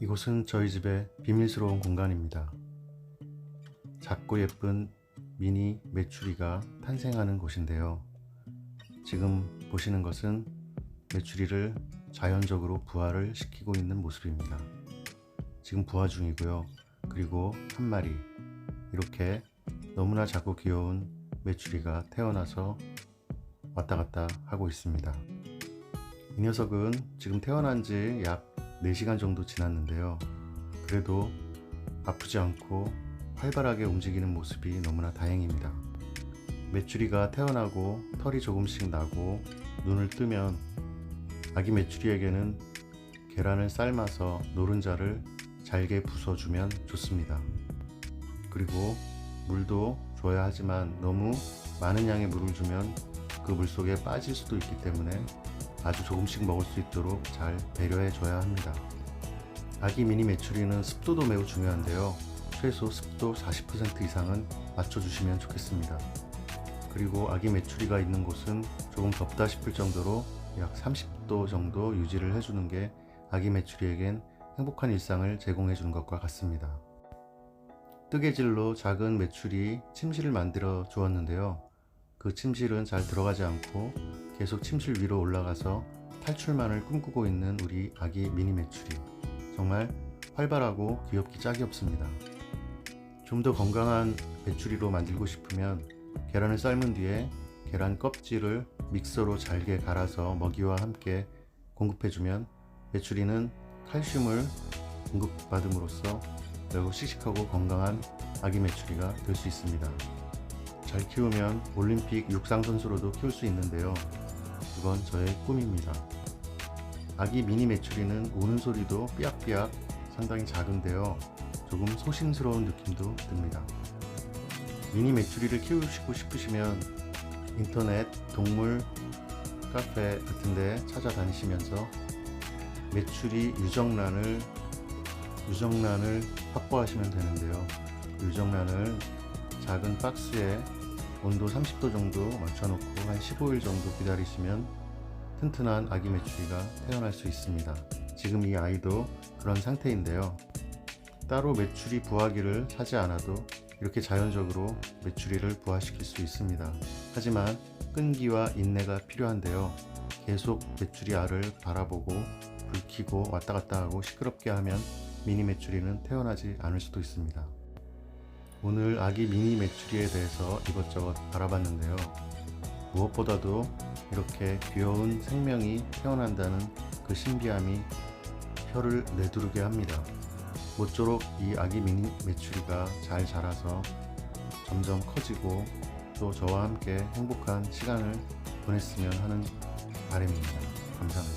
이곳은 저희 집의 비밀스러운 공간입니다. 작고 예쁜 미니 메추리가 탄생하는 곳인데요. 지금 보시는 것은 메추리를 자연적으로 부화를 시키고 있는 모습입니다. 지금 부화 중이고요. 그리고 한 마리 이렇게 너무나 작고 귀여운 메추리가 태어나서 왔다 갔다 하고 있습니다. 이 녀석은 지금 태어난 지 약 4시간 정도 지났는데요. 그래도 아프지 않고 활발하게 움직이는 모습이 너무나 다행입니다. 메추리가 태어나고 털이 조금씩 나고 눈을 뜨면 아기 메추리에게는 계란을 삶아서 노른자를 잘게 부숴주면 좋습니다. 그리고 물도 줘야 하지만 너무 많은 양의 물을 주면 그 물 속에 빠질 수도 있기 때문에 아주 조금씩 먹을 수 있도록 잘 배려해 줘야 합니다. 아기 미니 메추리는 습도도 매우 중요한데요. 최소 습도 40% 이상은 맞춰주시면 좋겠습니다. 그리고 아기 메추리가 있는 곳은 조금 덥다 싶을 정도로 약 30도 정도 유지를 해주는 게 아기 메추리에겐 행복한 일상을 제공해 주는 것과 같습니다. 뜨개질로 작은 메추리 침실을 만들어 주었는데요. 그 침실은 잘 들어가지 않고 계속 침실 위로 올라가서 탈출만을 꿈꾸고 있는 우리 아기 미니 메추리. 정말 활발하고 귀엽기 짝이 없습니다. 좀 더 건강한 메추리로 만들고 싶으면 계란을 삶은 뒤에 계란 껍질을 믹서로 잘게 갈아서 먹이와 함께 공급해주면 메추리는 칼슘을 공급받음으로써 매우 씩씩하고 건강한 아기 메추리가 될 수 있습니다. 잘 키우면 올림픽 육상 선수로도 키울 수 있는데요. 그건 저의 꿈입니다. 아기 미니 메추리는 우는 소리도 삐약삐약 상당히 작은데요. 조금 소심스러운 느낌도 듭니다. 미니 메추리를 키우시고 싶으시면 인터넷 동물 카페 같은데 찾아다니시면서 메추리 유정란을 유정란을 확보하시면 되는데요. 그 유정란을 작은 박스에 온도 30도 정도 맞춰놓고 한 15일 정도 기다리시면 튼튼한 아기 메추리가 태어날 수 있습니다. 지금 이 아이도 그런 상태인데요. 따로 메추리 부화기를 사지 않아도 이렇게 자연적으로 메추리를 부화시킬 수 있습니다. 하지만 끈기와 인내가 필요한데요. 계속 메추리 알을 바라보고 불 켜고 왔다 갔다 하고 시끄럽게 하면 미니 메추리는 태어나지 않을 수도 있습니다. 오늘 아기 미니 메추리에 대해서 이것저것 알아봤는데요. 무엇보다도 이렇게 귀여운 생명이 태어난다는 그 신비함이 혀를 내두르게 합니다. 모쪼록 이 아기 미니 메추리가 잘 자라서 점점 커지고 또 저와 함께 행복한 시간을 보냈으면 하는 바람입니다. 감사합니다.